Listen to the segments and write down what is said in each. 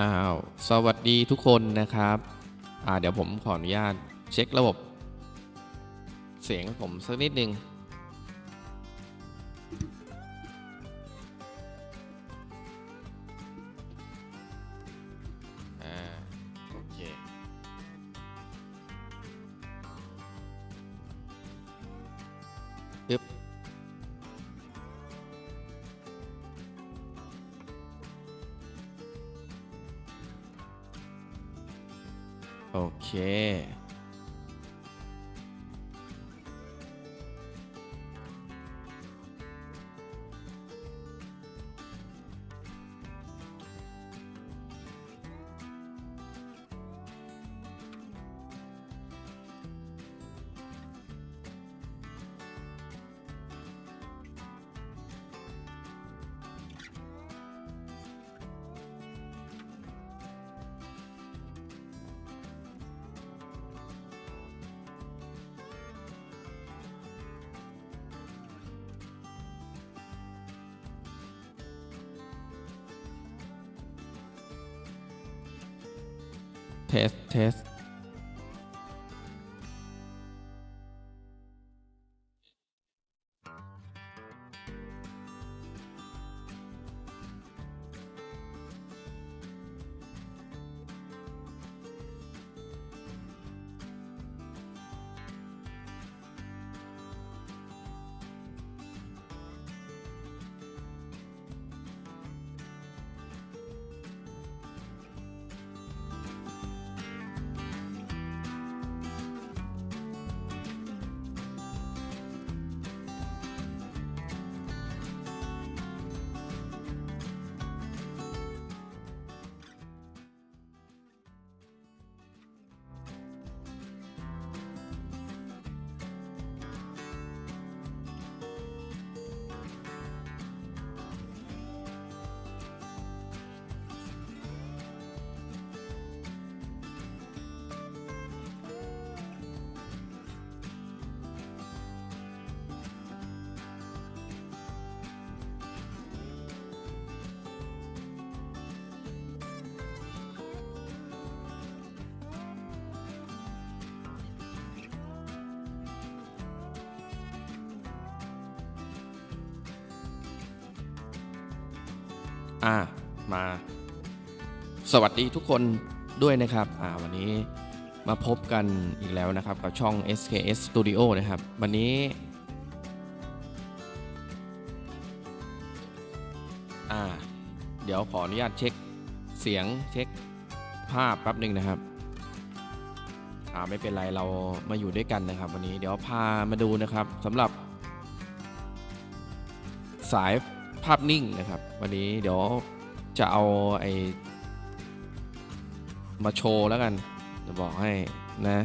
อ้าวสวัสดีทุกคนนะครับอ่าเดี๋ยวผมขออนุญาตเช็คระบบ เสียงผมสักนิดนึง เท อ่ามาสวัสดีทุกคนด้วยนะครับอ่าวันนี้มาพบกันอีกแล้วนะครับ กับช่อง SKS Studio นะครับ วันนี้อ่าเดี๋ยวขออนุญาตเช็คเสียงเช็คภาพแป๊บหนึ่งนะครับอ่าไม่เป็นไรเรามาอยู่ด้วยกันนะครับ วันนี้เดี๋ยวพามาดูนะครับสำหรับสาย ภาพนิ่งนะครับ วันนี้เดี๋ยวจะเอาไอมาโชว์แล้วกัน จะบอกให้นะ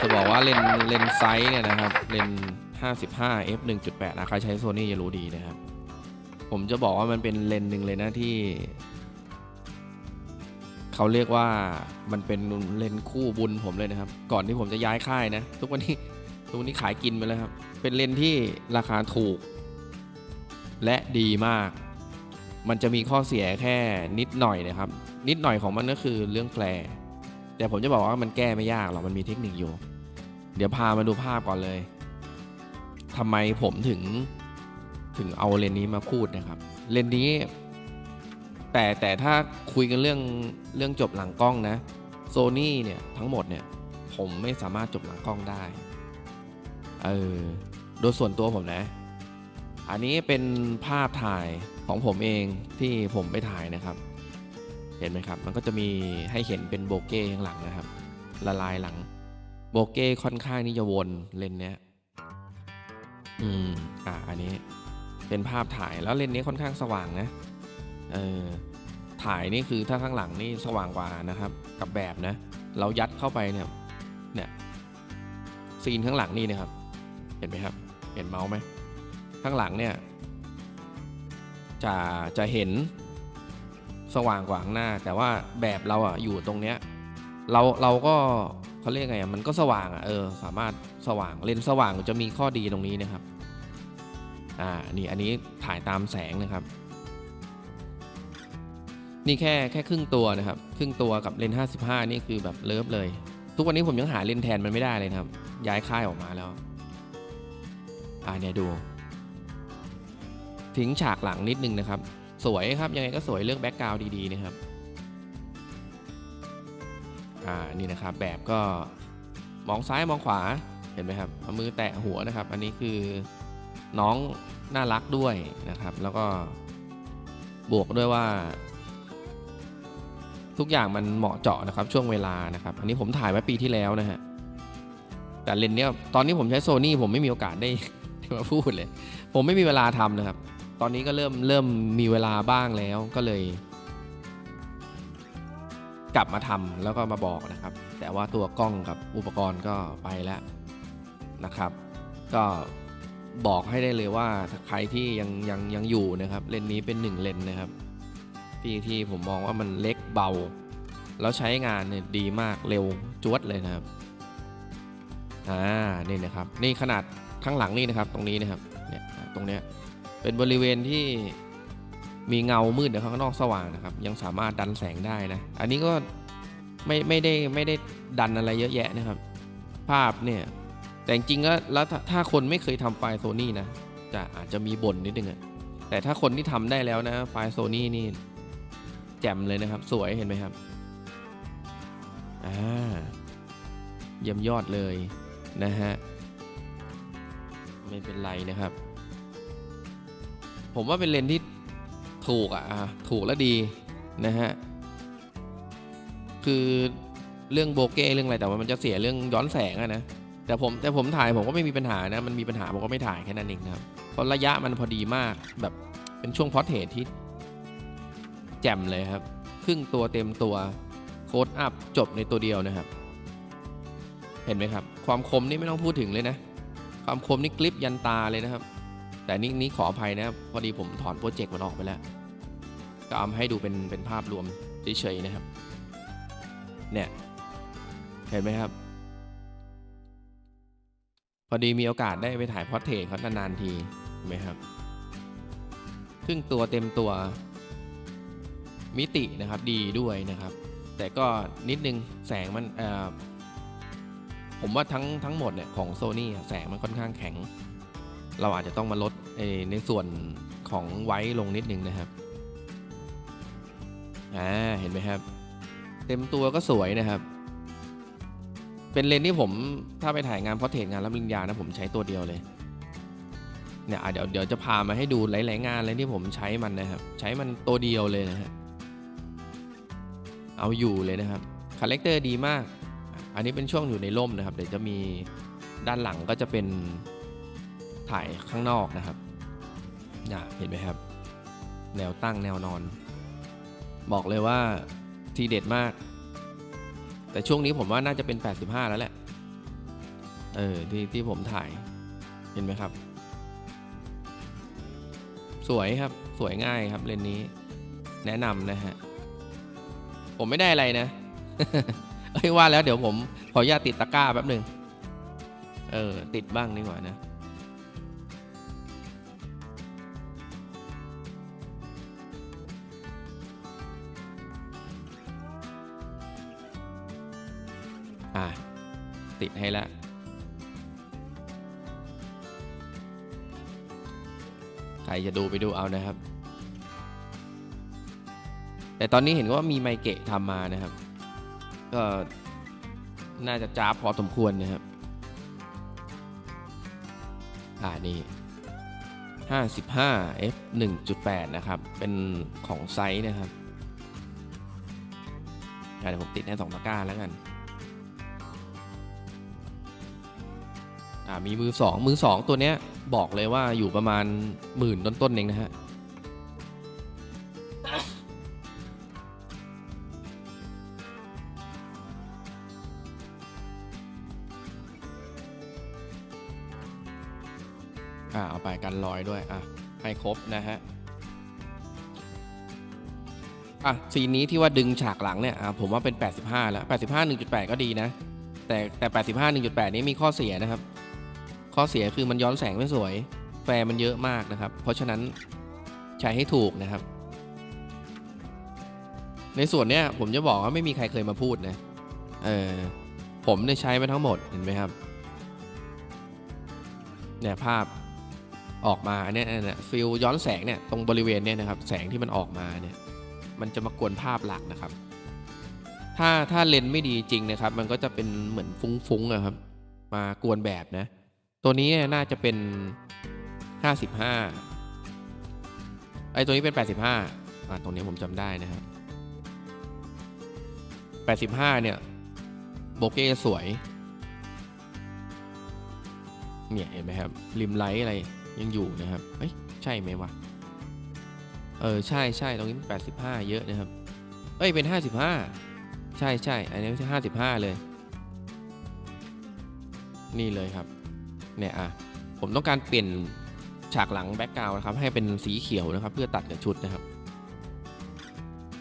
จะบอกว่าเลนเลนไซส์เนี่ยนะครับเลน55 f 1.8นะใครใช้โซนี่จะรู้ดีนะครับ ผมจะบอกว่ามันเป็นเลนหนึ่งเลยนะที่ เขาเรียกว่ามันเป็นเลนคู่บุญผมเลยนะครับ ก่อนที่ผมจะย้ายค่ายนะ ทุกวันนี้ ทุกวันนี้ขายกินไปแล้วครับ เป็นเลนที่ราคาถูก และดีมาก มันจะมีข้อเสียแค่นิดหน่อยนะครับ นิดหน่อยของมันก็คือเรื่องแฟร์แต่ผมจะบอกว่ามันแก้ไม่ยากหรอกมันมีเทคนิคอยู่ เดี๋ยวพามาดูภาพก่อนเลยทำไมผมถึงถึงเอาเลนนี้มาพูดนะครับ เลนนี้ แต่แต่ถ้าคุยกันเรื่องเรื่องจบหลังกล้องนะโซนี่เนี่ยทั้งหมดเนี่ยผมไม่สามารถจบหลังกล้องได้ เออโดยส่วนตัวผมนะ อันนี้เป็นภาพถ่ายของผมเองที่ผมไปถ่ายนะครับ เห็นไหมครับ มันก็จะมีให้เห็นเป็นโบเก้ข้างหลังนะครับ ละลายหลัง โบเก้ค่อนข้างนี่จะวนเลนเนี้ย อืม อ่าอันนี้เป็นภาพถ่ายแล้วเลนนี้ค่อนข้างสว่างนะ เออถ่ายนี่คือถ้าข้างหลังนี่สว่างกว่านะครับ กับแบบนะ เรายัดเข้าไปเนี่ย เนี่ยซีนข้างหลังนี่นะครับ เห็นไหมครับ เห็นเมาส์ไหม ข้างหลังเนี่ยจะจะเห็นสว่างกว่าข้างหน้า แต่ว่าแบบเราอะอยู่ตรงเนี้ยเราเราก็เขาเรียกไงอะมันก็สว่างอะเออสามารถสว่างเลนส์สว่างจะมีข้อดีตรงนี้นะครับอ่านี่อันนี้ถ่ายตามแสงนะครับ นี่แค่แค่ครึ่งตัวนะครับ ครึ่งตัวกับเลนส์55 นี่คือแบบเลิฟเลย ทุกวันนี้ผมยังหาเลนส์แทนมันไม่ได้เลยครับ ย้ายค่ายออกมาแล้ว อ่าเนี่ยดู ทิ้งฉากหลังนิดนึงนะครับ สวยครับยังไงก็สวยเลือกแบ็กกราวด์ดีๆนะครับอ่านี่นะครับแบบก็มองซ้ายมองขวาเห็นไหมครับเอามือแตะหัวนะครับ อันนี้คือน้องน่ารักด้วยนะครับ แล้วก็บวกด้วยว่า ทุกอย่างมันเหมาะเจาะนะครับ ช่วงเวลานะครับ อันนี้ผมถ่ายไว้ปีที่แล้วนะฮะแต่เลนส์เนี้ยตอนนี้ผมใช้โซนี่ผมไม่มีโอกาสได้ มาพูดเลย ผมไม่มีเวลาทำนะครับ ตอนนี้ก็เริ่มเริ่มมีเวลาบ้างแล้วก็เลย กลับมาทำแล้วก็มาบอกนะครับ แต่ว่าตัวกล้องกับอุปกรณ์ก็ไปแล้วนะครับ ก็บอกให้ได้เลยว่าใครที่ยังยังยังอยู่นะครับ เลนนี้เป็นหนึ่งเลนนะครับที่ที่ผมมองว่ามันเล็กเบา แล้วใช้งานเนี่ยดีมากเร็วจวดเลยนะครับอ่านี่นะครับ นี่ขนาด ข้างหลังนี่นะครับตรงนี้นะครับเนี่ยตรงเนี้ยเป็นบริเวณที่มีเงามืดเดี๋ยวข้างนอกสว่างนะครับ ยังสามารถดันแสงได้นะ อันนี้ก็ไม่ไม่ได้ไม่ได้ดันอะไรเยอะแยะนะครับ ภาพเนี่ยแต่จริงก็แล้วถ้าคนไม่เคยทำไฟล์โซนี่นะจะอาจจะมีบ่นนิดนึงอะแต่ถ้าคนที่ทำได้แล้วนะไฟล์โซนี่นี่แจ่มเลยนะครับ สวยเห็นไหมครับอ่าเยี่ยมยอดเลยนะฮะ ไม่เป็นไรนะครับ ผมว่าเป็นเลนที่ถูกอะถูกและดีนะฮะ คือเรื่องโบเก้เรื่องอะไรแต่ว่ามันจะเสียเรื่องย้อนแสงอะนะแต่ผมแต่ผมถ่ายผมก็ไม่มีปัญหานะมันมีปัญหาผมก็ไม่ถ่ายแค่นั้นเองครับเพราะระยะมันพอดีมากแบบเป็นช่วงพอดเทสที่แจ่มเลยครับ ครึ่งตัวเต็มตัวโค้ดอัพจบในตัวเดียวนะครับ เห็นไหมครับ ความคมนี่ไม่ต้องพูดถึงเลยนะ ความคมนี่กลิปยันตาเลยนะครับ แต่นี่นี่ขออภัยนะครับ พอดีผมถอนโปรเจกต์มันออกไปแล้ว ก็เอามาให้ดูเป็นเป็นภาพรวมเฉยๆนะครับ เนี่ย เห็นไหมครับ พอดีมีโอกาสได้ไปถ่ายพอร์เทรตเขานานๆทีเห็นไหมครับครึ่งตัวเต็มตัวมิตินะครับดีด้วยนะครับ แต่ก็นิดนึงแสงมันเอ่อ ผมว่าทั้งทั้งหมดเนี่ยของ Sony อะแสงมันค่อนข้างแข็ง เราอาจจะต้องมาลดในส่วนของไว้ลงนิดนึงนะครับอ่าเห็นไหมครับ เต็มตัวก็สวยนะครับ เป็นเลนที่ผมถ้าไปถ่ายงานพอเทรงานรับปริญญานะผมใช้ตัวเดียวเลยเนี่ยเดี๋ยวเดี๋ยวจะพามาให้ดูหลาย ๆ งานเลยที่ผมใช้มันนะครับ ใช้มันตัวเดียวเลยนะฮะเอาอยู่เลยนะครับคาแรคเตอร์ดีมาก อันนี้เป็นช่วงอยู่ในร่มนะครับ เดี๋ยวจะมีด้านหลังก็จะเป็นถ่ายข้างนอกนะครับน่ะเห็นไหมครับ แนวตั้งแนวนอน บอกเลยว่าทีเด็ดมาก แต่ช่วงนี้ผมว่าน่าจะเป็น 85 แล้วแหละ เออที่ที่ผมถ่าย เห็นไหมครับ สวยครับ สวยง่ายครับเลนนี้ แนะนำนะฮะ ผมไม่ได้อะไรนะ เอ้ยว่าแล้วเดี๋ยวผมขออนุญาตติดตะกร้าแป๊บหนึ่งเออ ติดบ้างดีกว่านะ อะติดให้แล้วใครจะดูไปดูเอานะครับ แต่ตอนนี้เห็นว่ามีไมเกะทำมานะครับ ก็น่าจะจ้าพอสมควรนะครับ อ่านี่ 55 f 1.8 นะครับ เป็นของไซส์นะครับอะเดี๋ยวผมติดให้สองตะกร้าแล้วกันอ่ามีมือสองมือสองตัวเนี้ยบอกเลยว่าอยู่ประมาณหมื่นต้นๆเองนะฮะ อยด้วยอะให้ครบนะฮะอะซีนนี้ที่ว่าดึงฉากหลังเนี่ยอะผมว่าเป็น 85 แล้ว 85 1.8 ก็ดีนะ แต่แต่ 85 1.8 นี้มีข้อเสียนะครับ ข้อเสียคือมันย้อนแสงไม่สวย แฟร์มันเยอะมากนะครับ เพราะฉะนั้นใช้ให้ถูกนะครับ ในส่วนเนี้ยผมจะบอกว่าไม่มีใครเคยมาพูดนะเออผมได้ใช้มาทั้งหมดเห็นไหมครับเนี่ยภาพ ออกมาเนี่ยเนี่ยฟิลย้อนแสงเนี่ยตรงบริเวณเนี่ยนะครับแสงที่มันออกมาเนี่ยมันจะมากวนภาพหลักนะครับ ถ้าถ้าเลนส์ไม่ดีจริงนะครับ มันก็จะเป็นเหมือนฟุ้งๆอะครับ มากวนแบบนะ ตัวนี้น่าจะเป็น 55ไอ้ตัวนี้เป็น 85อ่าตรงนี้ผมจำได้นะครับ85 เนี่ย โบเก้สวย เนี่ย เห็นไหมครับ ริมไลท์อะไร ยังอยู่นะครับเอ้ยใช่ไหมวะ เออใช่ใช่ตรงนี้เป็น85เยอะนะครับ เอ้ยเป็น55ใช่ใช่อันนี้ไม่ใช่55เลย นี่เลยครับ เนี่ยอะผมต้องการเปลี่ยนฉากหลังแบ็กกราวนะครับ ให้เป็นสีเขียวนะครับ เพื่อตัดกับชุดนะครับ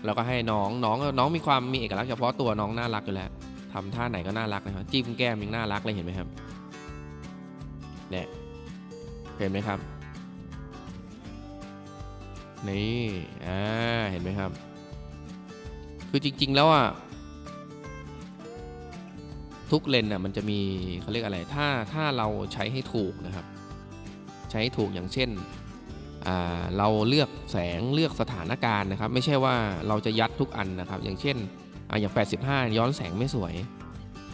แล้วก็ให้น้องน้องน้องมีความมีเอกลักษณ์เฉพาะตัวน้องน่ารักอยู่แล้วทำท่าไหนก็น่ารักนะครับจิ้มแก้มยังน่ารักเลยเห็นไหมครับเนี่ย เห็นไหมครับ นี่ อ่า เห็นไหมครับ คือจริง ๆ แล้วอะ ทุกเลนอะมันจะมีเขาเรียกอะไร ถ้า ถ้าเราใช้ให้ถูกนะครับ ใช้ให้ถูกอย่างเช่นอ่าเราเลือกแสงเลือกสถานการณ์นะครับ ไม่ใช่ว่าเราจะยัดทุกอันนะครับ อย่างเช่นอ่าอย่าง 85 ย้อนแสงไม่สวย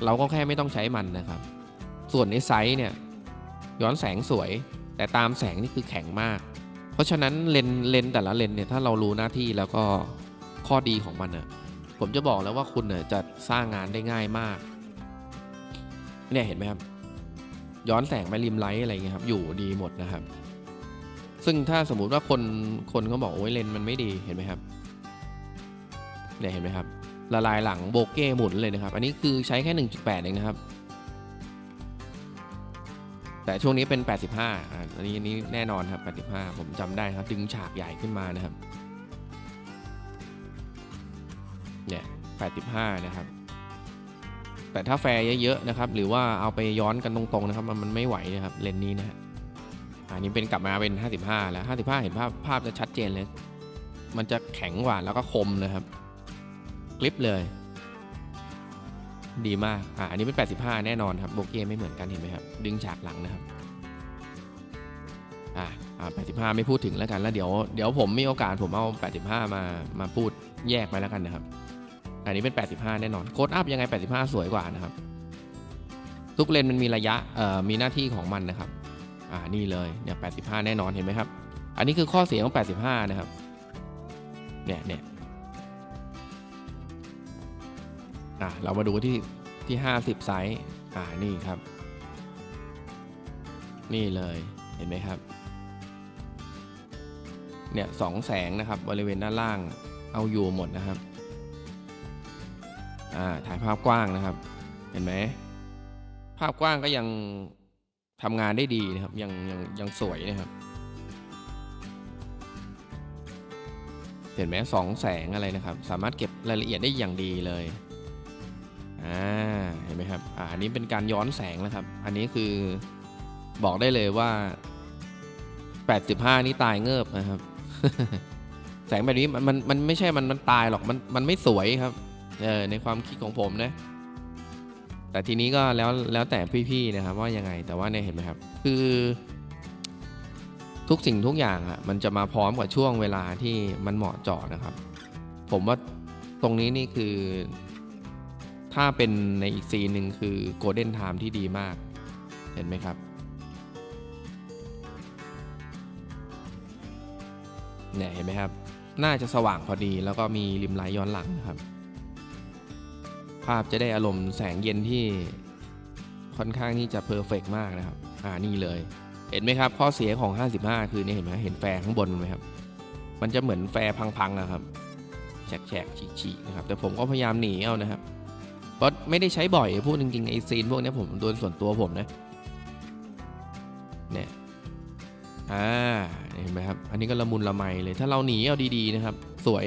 เราก็แค่ไม่ต้องใช้มันนะครับ ส่วนในไซส์เนี่ยย้อนแสงสวย แต่ตามแสงนี่คือแข็งมาก เพราะฉะนั้นเลนเลนแต่ละเลนเนี่ยถ้าเรารู้หน้าที่แล้วก็ข้อดีของมันน่ะผมจะบอกแล้วว่าคุณน่ะจะสร้างงานได้ง่ายมากเนี่ยเห็นไหมครับย้อนแสงไปริมไลท์อะไรเงี้ยครับอยู่ดีหมดนะครับ ซึ่งถ้าสมมุติว่าคนคนเขาบอกโอ้ยเลนส์มันไม่ดีเห็นไหมครับเนี่ยเห็นไหมครับละลายหลังโบเก้หมุนเลยนะครับ อันนี้คือใช้แค่ 1.8เองนะครับ แต่ช่วงนี้เป็น 85อ่าอันนี้อันนี้แน่นอนครับ 85 ผมจำได้ครับดึงฉากใหญ่ขึ้นมานะครับ เนี่ย 85 นะครับ แต่ถ้าแฟร์เยอะๆนะครับ หรือว่าเอาไปย้อนกันตรงๆนะครับ มันมันไม่ไหวนะครับเลนนี้นะฮะอันนี้เป็นกลับมาเป็น 55 แล้ว 55 เห็นภาพภาพจะชัดเจนเลย มันจะแข็งกว่าแล้วก็คมนะครับ คลิปเลย ดีมาก อ่า อันนี้เป็น 85 แน่นอนครับ โบเก้ไม่เหมือนกันเห็นไหมครับ ดึงฉากหลังนะครับ อ่าอ่า85 ไม่พูดถึงแล้วกัน แล้วเดี๋ยว เดี๋ยวผมมีโอกาสผมเอา 85 มา มาพูดแยกไปแล้วกันนะครับ อันนี้เป็น 85 แน่นอน โค้ดอัพยังไง 85 สวยกว่านะครับ ทุกเลนมันมีระยะ เอ่อ มีหน้าที่ของมันนะครับ อ่า นี่เลย เนี่ย 85 แน่นอน เห็นไหมครับ อันนี้คือข้อเสียของ 85 นะครับ เนี่ยเนี่ย อ่าเรามาดูที่ที่ 50 ไซส์อ่านี่ครับ นี่เลยเห็นไหมครับ เนี่ยสองแสงนะครับบริเวณด้านล่างเอาอยู่หมดนะครับอ่าถ่ายภาพกว้างนะครับ เห็นไหมภาพกว้างก็ยังทำงานได้ดีนะครับ ยังยังยังสวยนะครับ เห็นไหมสองแสงอะไรนะครับ สามารถเก็บรายละเอียดได้อย่างดีเลย อ่าเห็นไหมครับอ่าอันนี้เป็นการย้อนแสงแล้วครับ อันนี้คือบอกได้เลยว่า 85 นี่ตายเงิบนะครับ แสงแบบนี้มันมันมันไม่ใช่มันมันตายหรอกมันมันไม่สวยครับเออในความคิดของผมนะ แต่ทีนี้ก็แล้วแล้วแต่พี่ๆนะครับ ว่ายังไงแต่ว่าเนี่ยเห็นไหมครับ คือ ทุกสิ่งทุกอย่างอะมันจะมาพร้อมกับช่วงเวลาที่มันเหมาะเจาะนะครับ ผมว่าตรงนี้นี่คือ ถ้าเป็นในอีกซีนหนึ่งคือโกลเด้นไทม์ที่ดีมาก เห็นไหมครับเนี่ยเห็นไหมครับ น่าจะสว่างพอดีแล้วก็มีริมไลท์ย้อนหลังนะครับ ภาพจะได้อารมณ์แสงเย็นที่ค่อนข้างที่จะเพอร์เฟกมากนะครับ อ่านี่เลย เห็นไหมครับ ข้อเสียของ 55 คือเนี่ยเห็นไหมเห็นแฟร์ข้างบนไหมครับ มันจะเหมือนแฟร์พังๆนะครับ แฉกๆฉีกๆนะครับ แต่ผมก็พยายามหนีเอานะครับ เพราะไม่ได้ใช้บ่อยพูดจริงๆไอซีนพวกนี้ผมโดนส่วนตัวผมนะเนี่ยอ่าเห็นไหมครับ อันนี้ก็ละมุนละไมเลย ถ้าเราหนีเอาดีๆนะครับ สวย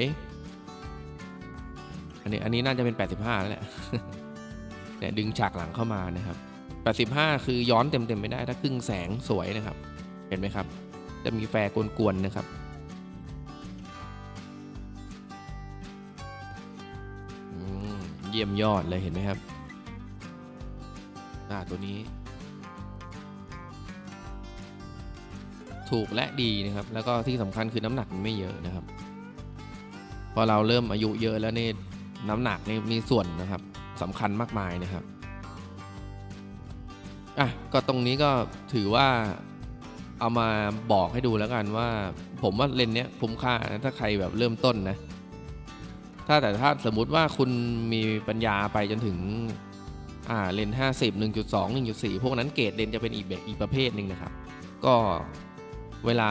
อันนี้อันนี้น่าจะเป็น 85 แล้วแหละเนี่ยดึงฉากหลังเข้ามานะครับ 85 คือย้อนเต็มๆไม่ได้ ถ้าครึ่งแสงสวยนะครับ เห็นไหมครับ จะมีแฟร์กวนๆนะครับ ยี่ยมยอดเลยเห็นไหมครับอ่าตัวนี้ ถูกและดีนะครับ แล้วก็ที่สำคัญคือน้ำหนักมันไม่เยอะนะครับ พอเราเริ่มอายุเยอะแล้วนี่น้ำหนักนี่มีส่วนนะครับสำคัญมากมายนะครับอะก็ตรงนี้ก็ถือว่าเอามาบอกให้ดูแล้วกันว่า ผมว่าเลนเนี้ยคุ้มค่านะถ้าใครแบบเริ่มต้นนะ ถ้าแต่ถ้าสมมุติว่าคุณมีปัญญาไปจนถึงอ่าเลนส์ห้าสิบหนึ่งจุดสองหนึ่งจุดสี่พวกนั้นเกรดเลนส์จะเป็นอีกแบบอีกประเภทหนึ่งนะครับ ก็เวลา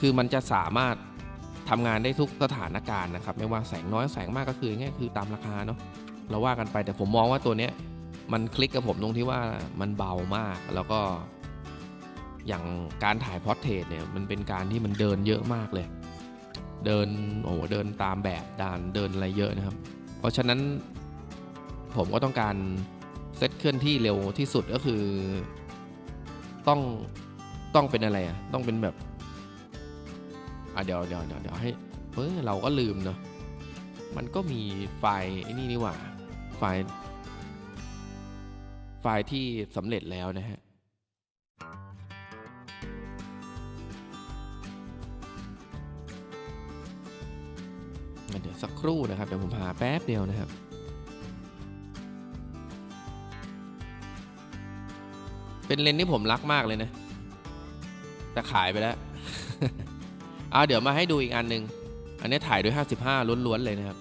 คือมันจะสามารถทำงานได้ทุกสถานการณ์นะครับ ไม่ว่าแสงน้อยแสงมากก็คือง่ายคือตามราคาเนาะเราว่ากันไปแต่ผมมองว่าตัวเนี้ยมันคลิกกับผมตรงที่ว่ามันเบามากแล้วก็อย่างการถ่ายพอร์เทรตเนี่ยมันเป็นการที่มันเดินเยอะมากเลย เดินโอ้โหเดินตามแบบดานเดินอะไรเยอะนะครับ เพราะฉะนั้นผมก็ต้องการเซตเคลื่อนที่เร็วที่สุดก็คือ ต้องต้องเป็นอะไรอะต้องเป็นแบบอะเดี๋ยวเดี๋ยวเดี๋ยวเดี๋ยวให้เฮ้ยเราก็ลืมเนาะมันก็มีไฟล์ไอ้นี่นี่หว่าไฟล์ไฟล์ที่สำเร็จแล้วนะฮะ สักครู่นะครับเดี๋ยวผมหาแป๊บเดียวนะครับเป็นเลนที่ผมรักมากเลยนะ แต่ขายไปแล้วเอาเดี๋ยวมาให้ดูอีกอันหนึ่งอันนี้ถ่ายด้วย 55 ล้วน ๆ เลยนะครับ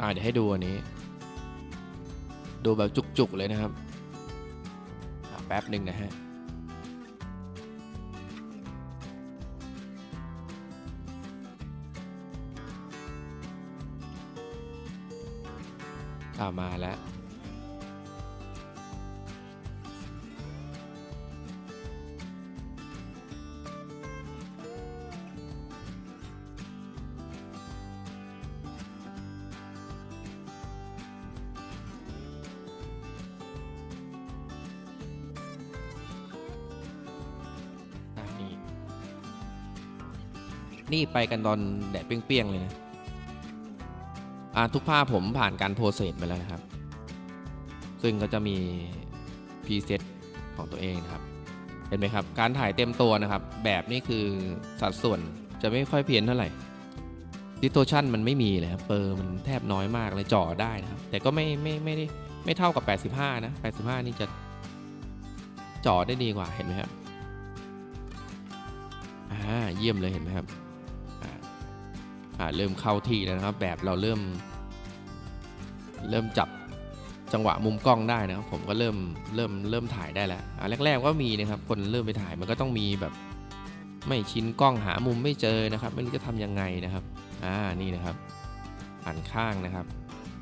อ่าเดี๋ยวให้ดูอันนี้ ดูแบบจุก ๆ เลยนะครับ แป๊บหนึ่งนะฮะ อ่ามาแล้วนี่นี่ไปกันตอนแดดเปรี้ยงๆเลยนะ ทุกภาพผมผ่านการโปรเซสมาแล้วนะครับ ซึ่งก็จะมีพรีเซตของตัวเองนะครับ เห็นไหมครับ การถ่ายเต็มตัวนะครับ แบบนี้คือสัดส่วนจะไม่ค่อยเพี้ยนเท่าไหร่ดิโทชันมันไม่มีเลยครับเปอร์มันแทบน้อยมากเลยจ่อได้นะครับ แต่ก็ไม่ไม่ไม่ได้ไม่เท่ากับ 85 นะ 85 นี่จะจ่อได้ดีกว่าเห็นไหมครับ อ่า เยี่ยมเลยเห็นไหมครับ เริ่มเข้าที่แล้วนะครับ แบบเราเริ่ม เริ่มจับจังหวะมุมกล้องได้นะครับ ผมก็เริ่มเริ่มเริ่มถ่ายได้แล้วแรกๆก็มีนะครับ คนเริ่มไปถ่ายมันก็ต้องมีแบบ ไม่ชินกล้องหามุมไม่เจอนะครับ ไม่รู้จะทำยังไงนะครับอ่านี่นะครับหันข้างนะครับ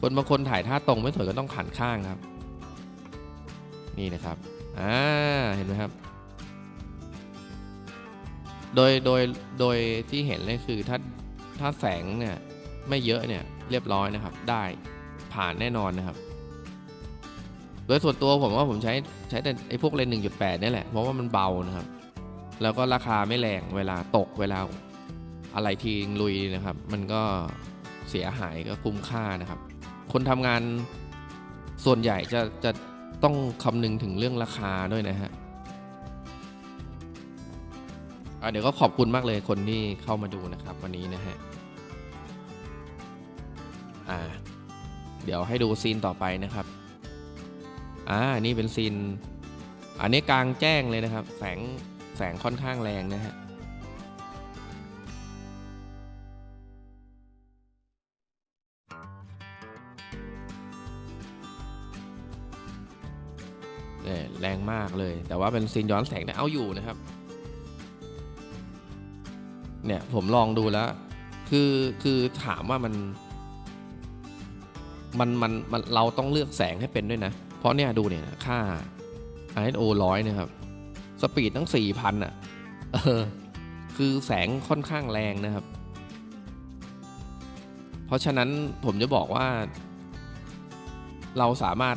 คนบางคนถ่ายท่าตรงไม่สวยก็ต้องหันข้างครับ นี่นะครับอ่าเห็นไหมครับโดย โดย โดยที่เห็นเลยคือถ้า ถ้าแสงเนี่ยไม่เยอะเนี่ยเรียบร้อยนะครับ ได้ผ่านแน่นอนนะครับ โดยส่วนตัวผมว่าผมใช้ใช้แต่ไอ้พวกเลนส์1.8นี่แหละเพราะว่ามันเบานะครับ แล้วก็ราคาไม่แรงเวลาตกเวลาอะไรทีลุยนะครับ มันก็เสียหายก็คุ้มค่านะครับ คนทำงานส่วนใหญ่จะจะต้องคำนึงถึงเรื่องราคาด้วยนะฮะเดี๋ยวก็ขอบคุณมากเลยคนที่เข้ามาดูนะครับวันนี้นะฮะ อ่าเดี๋ยวให้ดูซีนต่อไปนะครับอ่านี่เป็นซีนอันนี้กลางแจ้งเลยนะครับ แสงแสงค่อนข้างแรงนะฮะเนี่ยแรงมากเลย แต่ว่าเป็นซีนย้อนแสงแต่เอาอยู่นะครับ เนี่ยผมลองดูแล้ว คือคือถามว่ามัน มันมันมันเราต้องเลือกแสงให้เป็นด้วยนะ เพราะเนี่ยดูเนี่ยค่า ISO ร้อยนะครับ สปีดตั้งสี่พันอะเออคือแสงค่อนข้างแรงนะครับ เพราะฉะนั้นผมจะบอกว่า เราสามารถ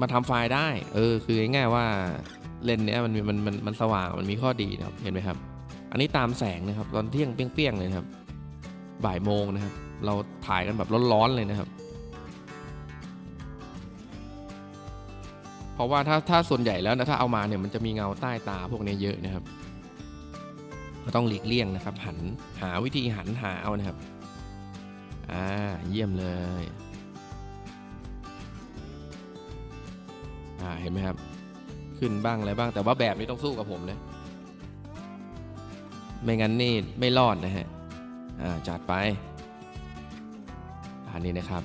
มาทำไฟล์ได้ เออ คือง่ายๆว่าเลนเนี้ยมันมันมันมันสว่างมันมีข้อดีนะครับ เห็นไหมครับ อันนี้ตามแสงนะครับ ตอนเที่ยงเปี้ยงๆเลยครับ บ่ายโมงนะครับ เราถ่ายกันแบบร้อนๆเลยนะครับ ราะว่าถ้าถ้าส่วนใหญ่แล้วนะถ้าเอามาเนี่ยมันจะมีเงาใต้ตาพวกนี้เยอะนะครับก็ต้องหลีกเลี่ยงนะครับ หันหาวิธีหันหาเอานะครับอ่าเยี่ยมเลยอ่าเห็นไหมครับ ขึ้นบ้างอะไรบ้าง แต่ว่าแบบนี้ต้องสู้กับผมนะไม่งั้นนี่ไม่รอดนะฮะอ่าจัดไปอันนี้นะครับ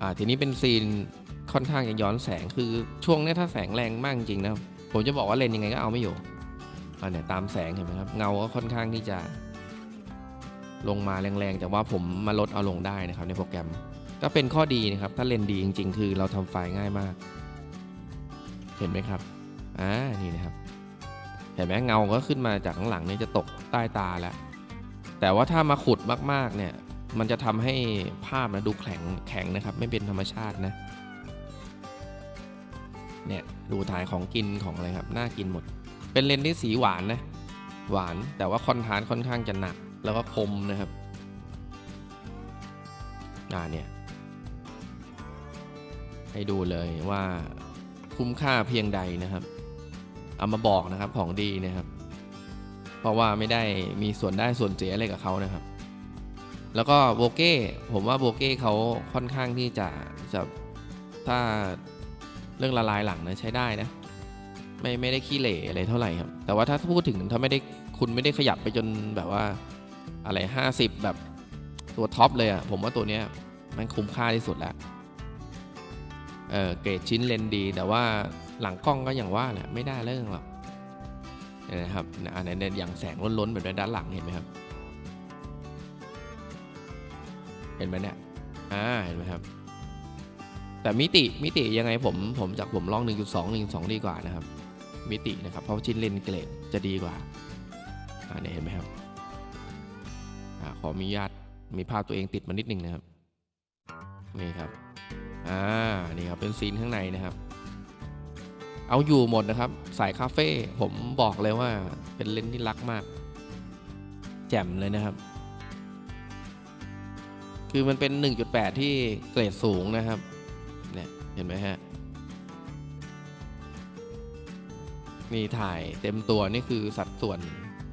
อ่าทีนี้เป็นซีน ค่อนข้างจะย้อนแสงคือช่วงนี้ถ้าแสงแรงมากจริงนะครับผมจะบอกว่าเลนยังไงก็เอาไม่อยู่อ่าเนี่ยตามแสงเห็นไหมครับเงาก็ค่อนข้างที่จะ ลงมาแรงๆแต่ว่าผมมาลดเอาลงได้นะครับ ในโปรแกรมก็เป็นข้อดีนะครับ ถ้าเลนดีจริง ๆ คือเราทำไฟล์ง่ายมาก เห็นไหมครับอ่านี่นะครับเห็นไหมเงาก็ขึ้นมาจากข้างหลังเนี่ยจะตกใต้ตาแล้วแต่ว่าถ้ามาขุดมากๆเนี่ยมันจะทำให้ภาพนะดูแข็งแข็งนะครับ ไม่เป็นธรรมชาตินะ เนี่ยดูถ่ายของกินของอะไรครับน่ากินหมด เป็นเลนส์ที่สีหวานนะหวานแต่ว่าคอนทาสต์ค่อนข้างจะหนัก แล้วก็คมนะครับอ่าเนี่ยให้ดูเลยว่าคุ้มค่าเพียงใดนะครับ เอามาบอกนะครับของดีนะครับ เพราะว่าไม่ได้มีส่วนได้ส่วนเสียอะไรกับเขานะครับ แล้วก็โบเก้ผมว่าโบเก้เขาค่อนข้างที่จะจะถ้า เรื่องละลายหลังนะใช้ได้นะไม่ไม่ได้ขี้เหร่อะไรเท่าไหร่ครับ แต่ว่าถ้าพูดถึงถ้าไม่ได้คุณไม่ได้ขยับไปจนแบบว่าอะไร50 แบบตัวท็อปเลยอะ่ะผมว่าตัวเนี้ยมันคุ้มค่าที่สุดแล้วเออเกรดชิ้นเลนดี แต่ว่าหลังกล้องก็อย่างว่าแหละไม่ได้เรื่องหรอกนะครับอันนี้เนี่ยอย่างแสงล้นๆแบบด้านหลังเห็นไหมครับ เห็นไหมเนี่ยอ่าเห็นไหมครับ แต่มิติมิติยังไงผมผมจากผมลอง 1.2 1.2 ดีกว่านะครับ มิตินะครับ เพราะชิ้นเลนเกรดจะดีกว่าอ่าเนี่ยเห็นไหมครับอ่าขอมีญาตมีภาพตัวเองติดมานิดนึงนะครับ นี่ครับอ่านี่ครับเป็นซีนข้างในนะครับ เอาอยู่หมดนะครับ สายคาเฟ่ผมบอกเลยว่าเป็นเลนที่รักมาก แจ่มเลยนะครับคือมันเป็น 1.8 ที่เกรดสูงนะครับ เนี่ยเห็นไหมฮะนี่ถ่ายเต็มตัวนี่คือสัดส่วน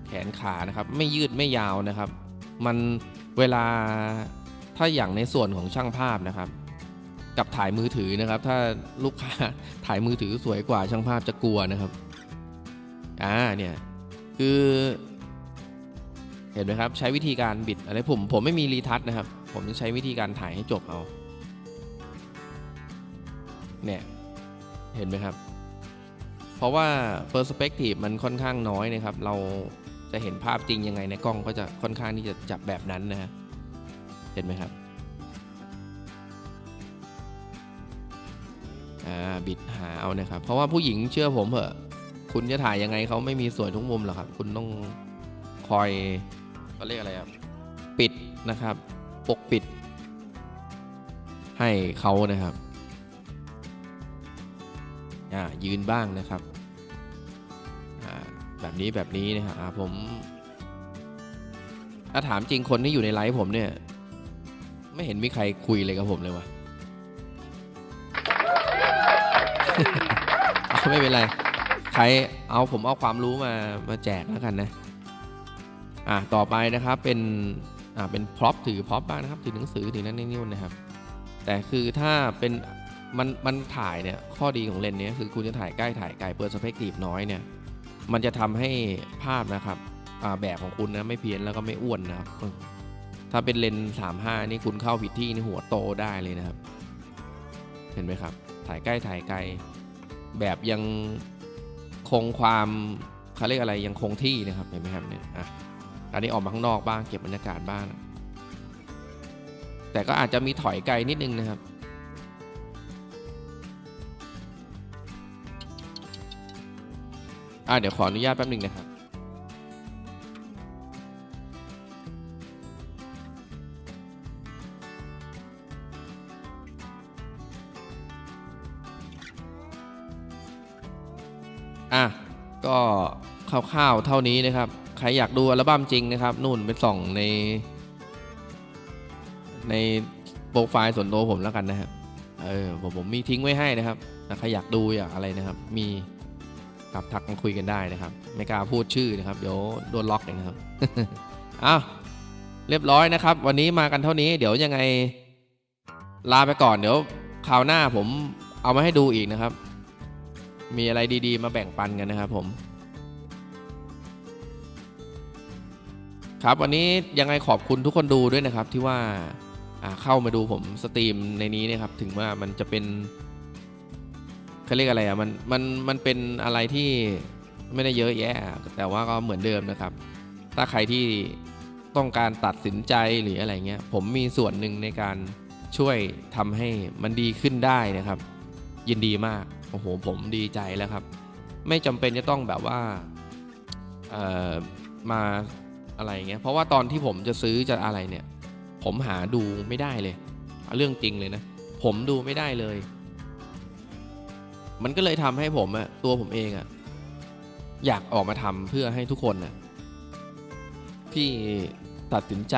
แขนขานะครับ ไม่ยืดไม่ยาวนะครับ มันเวลาถ้าอย่างในส่วนของช่างภาพนะครับ กับถ่ายมือถือนะครับ ถ้าลูกค้าถ่ายมือถือสวยกว่าช่างภาพจะกลัวนะครับอ่าเนี่ยคือ เห็นไหมครับ ใช้วิธีการบิดอะไรผมผมไม่มีรีทัชนะครับ ผมจะใช้วิธีการถ่ายให้จบเอา เนี่ย เห็นไหมครับ เพราะว่า perspective มันค่อนข้างน้อยนะครับ เราจะเห็นภาพจริงยังไงในกล้องก็จะค่อนข้างที่จะจับแบบนั้นนะฮะเห็นไหมครับอ่าบิดหาเอานะครับ เพราะว่าผู้หญิงเชื่อผมเถอะ คุณจะถ่ายยังไงเขาไม่มีสวยทุกมุมหรอกครับ คุณต้องคอยเขาเรียกอะไรครับ ปิดนะครับ ปกปิด ให้เขานะครับ ยืนบ้างนะครับ แบบนี้แบบนี้นะครับผมถ้าถามจริงคนที่อยู่ในไลฟ์ผมเนี่ย ไม่เห็นมีใครคุยเลยกับผมเลยวะไม่เป็นไร ใครเอาผมเอาความรู้มามาแจกแล้วกันนะอะต่อไปนะครับเป็นอ่าเป็นพร็อพถือพร็อพบ้างนะครับถือหนังสือถือนั่นนี่นู่นนะครับ แต่คือถ้าเป็น มันมันถ่ายเนี่ยข้อดีของเลนส์นี้คือคุณจะถ่ายใกล้ถ่ายไกลเปิดสเปกทีฟน้อยเนี่ยมันจะทำให้ภาพนะครับแบบของคุณนะไม่เพี้ยนแล้วก็ไม่อ้วนนะครับ ถ้าเป็นเลนส์35 นี่คุณเข้าผิดที่นี่หัวโตได้เลยนะครับ เห็นไหมครับ ถ่ายใกล้ถ่ายไกล แบบยังคงความเขาเรียกอะไรยังคงที่นะครับเห็นไหมครับเนี่ยอะอันนี้ออกมาข้างนอกบ้างเก็บบรรยากาศบ้าง แต่ก็อาจจะมีถอยไกลนิดนึงนะครับ อะเดี๋ยวขออนุญาตแป๊บหนึ่งนะครับอะก็คร่าวๆเท่านี้นะครับ ใครอยากดูอัลบั้มจริงนะครับ นู่นไปส่องใน ในโปรไฟล์ส่วนตัวผมแล้วกันนะครับเออผมผมมีทิ้งไว้ให้นะครับใครอยากดูอยากอะไรนะครับ มี ครับทักมาคุยกันได้นะครับ ไม่กล้าพูดชื่อนะครับเดี๋ยวโดนล็อกเองนะครับอ้าวเรียบร้อยนะครับ วันนี้มากันเท่านี้ เดี๋ยวยังไงลาไปก่อนเดี๋ยวคราวหน้าผมเอามาให้ดูอีกนะครับ มีอะไรดีๆ มาแบ่งปันกันนะครับผม ครับวันนี้ยังไงขอบคุณทุกคนดูด้วยนะครับที่ว่าเข้ามาดูผมสตรีมในนี้นะครับ ถึงว่ามันจะเป็น เขาเรียกอะไรอะมันมันมันเป็นอะไรที่ไม่ได้เยอะแยะ แต่ว่าก็เหมือนเดิมนะครับ ถ้าใครที่ต้องการตัดสินใจหรืออะไรเงี้ยผมมีส่วนหนึ่งในการช่วยทำให้มันดีขึ้นได้นะครับ ยินดีมากโอ้โหผมดีใจแล้วครับ ไม่จำเป็นจะต้องแบบว่าเอ่อมาอะไรเงี้ยเพราะว่าตอนที่ผมจะซื้อจะอะไรเนี่ย ผมหาดูไม่ได้เลย เรื่องจริงเลยนะ ผมดูไม่ได้เลย มันก็เลยทำให้ผมอะตัวผมเองอะอยากออกมาทำเพื่อให้ทุกคนน่ะที่ตัดสินใจ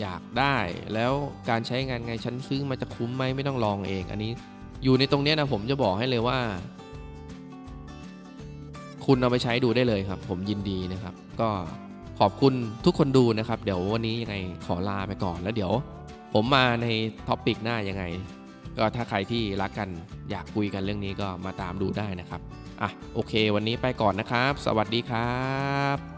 อยากได้ แล้วการใช้งานไงฉันซื้อมาจะคุ้มไหมไม่ต้องลองเอง อันนี้อยู่ในตรงเนี้ยนะผมจะบอกให้เลยว่า คุณเอาไปใช้ดูได้เลยครับ ผมยินดีนะครับ ก็ขอบคุณทุกคนดูนะครับ เดี๋ยววันนี้ยังไงขอลาไปก่อนแล้วเดี๋ยว ผมมาในท็อปิกหน้ายังไง ก็ถ้าใครที่รักกันอยากคุยกันเรื่องนี้ก็มาตามดูได้นะครับอะโอเค วันนี้ไปก่อนนะครับ สวัสดีครับ